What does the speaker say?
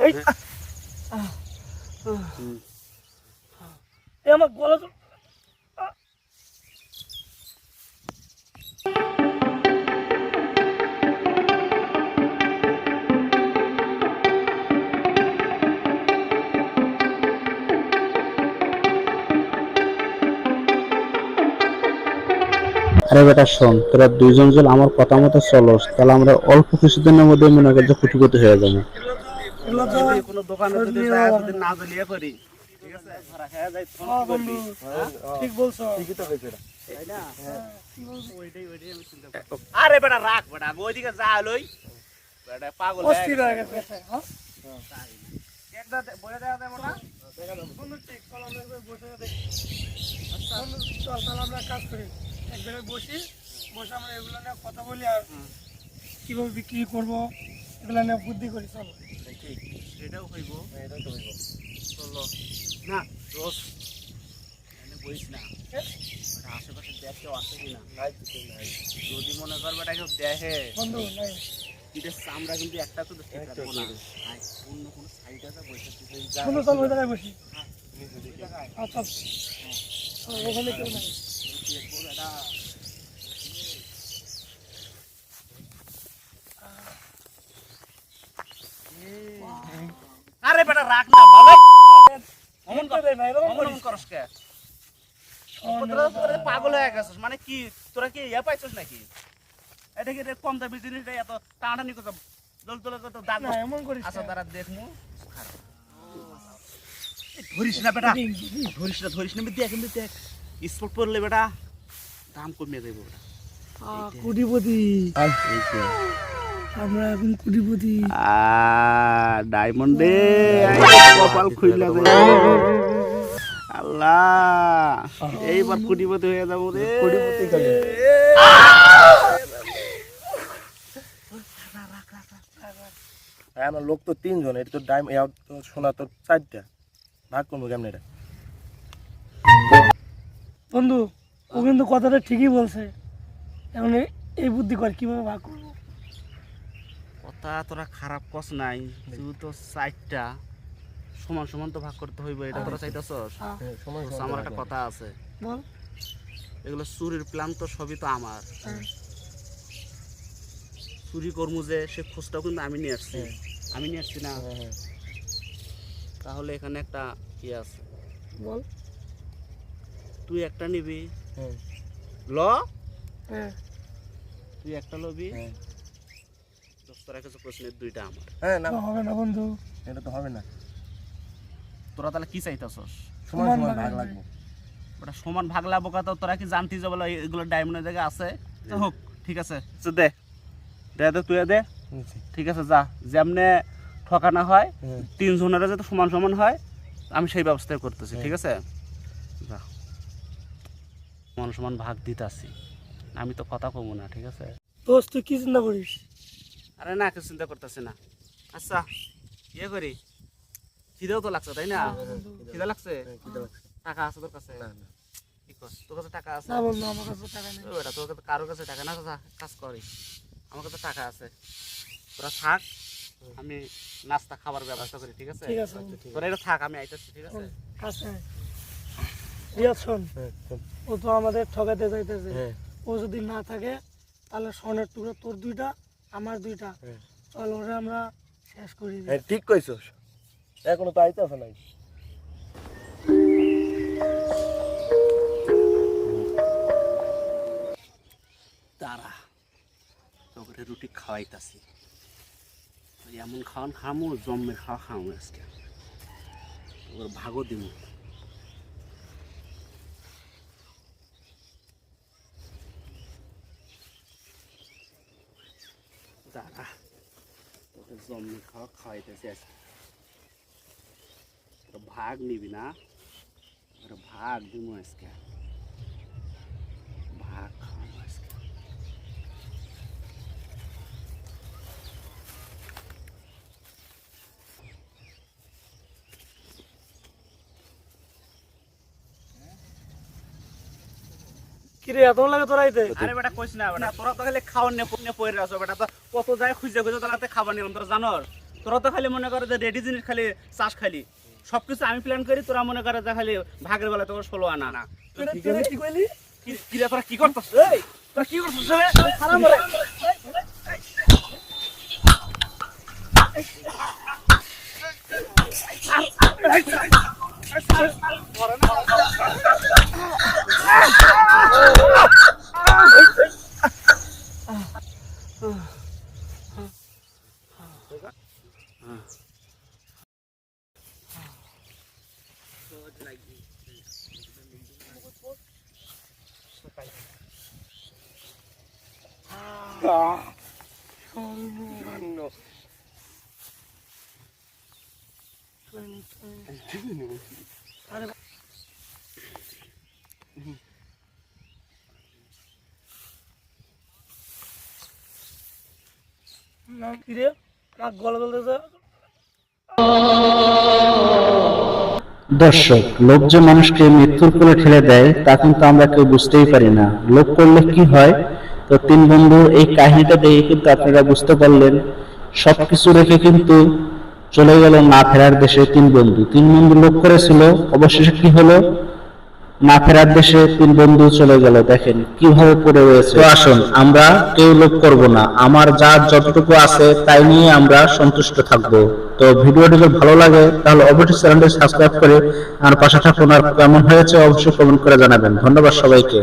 এই এই আরে বেটা শোন তোরা দুইজন যদি আমার কথা মতো চলস তাহলে আমরা অল্প কিছুদিনের মধ্যে মনে করি যে কুটিপতি হয়ে যাবে কোনো দোকানে যদি সর্দি যায় হওয়া যদি না জ্বলিয়ে করি ঠিক আছে ধরা খেয়ে যায় তখন হ্যাঁ কি করবি? বন্ধু তাই না? ওইটাই- ওইটাই আমি চিন্তা আরে বেটা রাখ বেটা আমি ওইদিকে যা লই বেটা পাগল হয়ে অস্থির হয়ে গেছে হ্যাঁ একটা দে- দেওয়া যাবে না? বন্ধু ঠিক চল বসে দেখি বন্ধু চল তাহলে আমরা কাজ করি এক জায়গায় বসি বসে আমরা এগুলো নিয়ে কথা বলি আর কীভাবে বিক্রি করব এগুলো নিয়ে বুদ্ধি করি চল। সেটাও হইব। চলো। না রোজ। এনে বইস না। আশেপাশে দেখ কেউ আছে কিনা যদি মনে কর বেটা কেউ দেখে। বন্ধু নাই। পিঠের চামড়া কিন্তু একটা তো না। অন্য কোনো সাইড আছে বসে বন্ধু চল ওই জায়গায় বসি। আচ্ছা ওখানে কেউ নাই। আরে বেটা রাখ না বাবা অমন কর। এরকম অমন করস। কে? পাগল হয়ে গেছিস। মানে কি তোরা কি ইয়ে পাইছিস নাকি? এটা কি কম দামি জিনিসটা এত টানাটানি করতে দল তোলা কত না এমন করিস আচ্ছা তারা দেখমু। ধরিস না বেটা। ধরিস না ধরিস না দেখ দেখ। স্পট পড়লে বেটা। দাম কমিয়ে দেবো আহ, কোটিপতি। আমরা এখন কোটিপতি। ডায়মন্ডে কপাল খুইলা দে আল্লাহ এইবার কোটিপতি হয়ে যাব রে। কোটিপতি আমার লোক তো তিনজন এটা তো ডাইম সোনা তো চারটা। ভাগ করব কেমন এটা? বন্ধু ও কিন্তু কথাটা ঠিকই বলছে। এখন এই- বুদ্ধি কর কীভাবে ভাগ করব? কথা তোরা খারাপ কস নাই যেহেতু চারটা সমান সমান তো ভাগ করতে হইব এটা তোরা চাইতেছস? হ্যাঁ, তো আমার একটা কথা আছে। বল। এগুলো চুরির প্ল্যান তো সবই তো আমার। হ্যাঁ। চুরি করব যে সে খোঁজটাও কিন্তু আমি নিয়ে আসছি। আমি নিয়ে আসছি না। তাহলে এখানে একটা কি আছে। বল। তুই একটা নিবি হ্যাঁ। ল। হ্যাঁ। তুই একটা লবি। হ্যাঁ। দোস্তরা কিছু প্রশ্নের দুইটা আমার। হ্যাঁ না। হবে না বন্ধু। এটা তো হবে না। তোরা তাহলে কি চাইতেছস? সমান সমান ভাগ লাগবে। ওটা সমান ভাগ লাগবো কথা তোরা কি জানতি যে বলে এগুলো ডায়মন্ডের জায়গায় আছে? তো হোক ঠিক আছে। দে। দে দে তুই দে। ঠিক আছে যা। যেমনে ঠকানো হয় হ্যাঁ। তিনজনের যাতে সমান সমান হয় আমি সেই ব্যবস্থাই করতেছি ঠিক আছে? যা। সমান সমান ভাগ দিতাছি। আমি তো কথা কমু না ঠিক আছে? দোস্ত তুই কি চিন্তা করিস? আরে না কিছু চিন্তা করতেছি না। আচ্ছা ইয়ে করি। খিদেও তো লাগছে তাই না? খিদে লাগছে? টাকা আছে তোর কাছে? কি কর তোর কাছে টাকা আছে? না বন্ধু আমার কাছে টাকা নেই। ও তোর কাছে কারোর কাছে টাকা না কাজ করি। আমার কাছে টাকা আছে। তোরা থাক আমি নাস্তা খাবার ব্যবস্থা করি ঠিক আছে? ঠিক আছে তোরা এটা থাক আমি আইতেছি ঠিক আছে। রিয়াজ শোন ও তো আমাদের ঠকাতে যাইতেছে। হ্যাঁ। ও যদি না থাকে তাহলে স্বর্ণের টুকরো তোর দুইটা আমার দুইটা। হ্যাঁ। চল ওরে আমরা শেষ করি। হ্যাঁ, ঠিক কইছস। এখনও তো আইতে আছে নাই। তারা তোকে রুটি খাওয়াইতাছি। এমন খাওয়ান খামো জম্মের খাওয়া খামো আজকে। তোর ভাগও দিব তারা তোকে জম্মের খাওয়া খাওয়াইতেছি আজকে তোর ভাগ নিবি না তোর ভাগ দিব আজকে ভাগ খাওয়াবো আজকে কি রে এত লাগে তোর আইতে আরে বেটা কইস না বেটা তোরা তো খালি খাওয়ার নিয়ে নিয়ে পড়ে আছো বেটা তো কত যায় খুঁজে খুঁজে তারাতে খাবার নিলাম। তোরা জানোর? তোরা তো খালি মনে করে যে রেডি জিনিস খালি চাষ খালি। সবকিছু আমি প্ল্যান করি তোরা মনে করে যে খালি ভাগের বেলা তোর ষোলো আনা। না কি কইলি? কি- কি রে, তোরা কি করতেছ এই তোরা কি করতেছ রে? খারাপ রে। নাম কি রে নাক গলা গলতেছে দর্শক লোভ যে মানুষকে মৃত্যুর কোলে ঠেলে দেয়, তা কিন্তু আমরা কেউ বুঝতেই পারি না। লোভ করলে কি হয়? তো তিন বন্ধু এই কাহিনীটা দেখে কিন্তু আপনারা বুঝতে পারলেন, সবকিছু রেখে কিন্তু চলে গেল না ফেরার দেশে তিন বন্ধু। তিন বন্ধু লোভ করেছিল, অবশেষে কি হলো? না ফেরার দেশে তিন বন্ধু চলে গেল, দেখেন কীভাবে পড়ে রয়েছে। আসুন, আমরা কেউ লোভ করব না, আমার যা যতটুকু আছে তাই নিয়ে আমরা সন্তুষ্ট থাকব। তো ভিডিওটি যদি ভালো লাগে, তাহলে অবশ্যই চ্যানেলটি সাবস্ক্রাইব করে আর পাশে থাকুন, আর কেমন হয়েছে অবশ্যই কমেন্ট করে জানাবেন। ধন্যবাদ সবাইকে।